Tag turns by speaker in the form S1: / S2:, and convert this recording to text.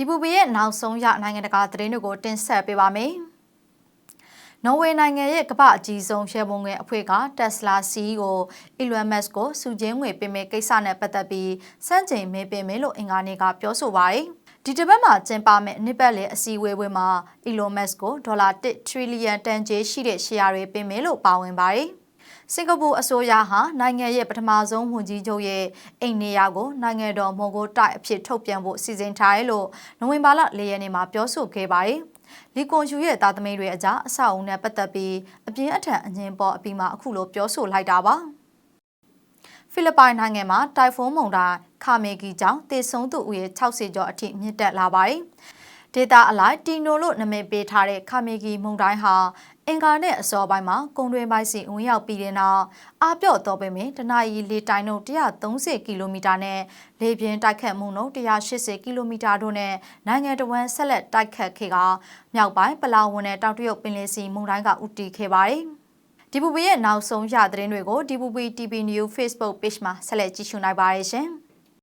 S1: ဒီပူပီရဲ့နောက်ဆုံးရနိုင်ငံတကာသတင်းတွေကိုတင်ဆက်ပေးပါမယ်။နော်ဝေနိုင်ငံရဲ့ကမ္ဘာအကြီးဆုံးရှယ်ဘုံငယ်အဖွဲ့က Tesla CEO Elon Musk ကိုစုချင်းငွေပေးမဲ့ကိစ္စနဲ့ပတ်သက်ပြီးစန့်ကျင်မဲပေးမယ်လို့အင်္ဂါနေ့ကပြောဆိုပါတယ်။ဒီတစ်ပတ်မှာကျင်းပမယ့်နှစ်ပတ်လည်အစည်းအဝေးပွဲမှာ Elon Musk ကိုဒေါ်လာ1 trillion တန်ကြေးရှိတဲ့ရှယ်ယာတွေပေးမယ်လို့ပါဝင်ပါတယ်။ စင်ကာပူအစိုးရဟာနိုင်ငံရဲ့ပထမဆုံးဝန်ကြီးချုပ်ရဲ့အိမ်နေရာကိုနိုင်ငံတော်မွန်ဂိုတိုက်အဖြစ်ထုတ်ပြန်ဖို့စီစဉ်ထားတယ်လို့နိုဝင်ဘာလ၄ရက်နေ့မှာပြောဆိုခဲ့ပါတယ်။လီကွန်ယူရဲ့တာသမီတွေအကြားအဆောက်အုံနဲ့ပတ်သက်ပြီးအပြင်းအထန်အငင်းပေါ်အပြီးမှာအခုလိုပြောဆိုလိုက်တာပါ။ဖိလစ်ပိုင်နိုင်ငံမှာတိုင်ဖုန်းမုန်တိုင်းခါမေဂီကြောင့်တေဆုံးသူဦးရေ60ကျော်အထိမြင့်တက်လာပါတယ်။ဒေတာအလိုက်တီနိုလို့နာမည်ပေးထားတဲ့ခါမေဂီမုန်တိုင်းဟာ အင်ကာနဲ့အစောပိုင်းမှာကုန်းတွင်းပိုင်းစီဝင်ရောက်ပြီးတဲ့နောက်အပြော့တော့ပေမဲ့တနအီလေတိုင်းတို့130ကီလိုမီတာနဲ့လေပြင်းတိုက်ခတ်မှုနှုန်း180ကီလိုမီတာတို့နဲ့နိုင်ငံတော်ဝန်ဆက်လက်တိုက်ခတ်ခဲ့ကမြောက်ပိုင်းပလာဝန်နဲ့တောင်တရုတ်ပင်လယ်စီမုန်တိုင်းကဥတီခဲ့ပါတယ်။ဒီပူပီရဲ့နောက်ဆုံးရသတင်းတွေကိုဒီပူပီ TV News Facebook Page မှာဆက်လက်ကြည့်ရှုနိုင်ပါတယ်ရှင်။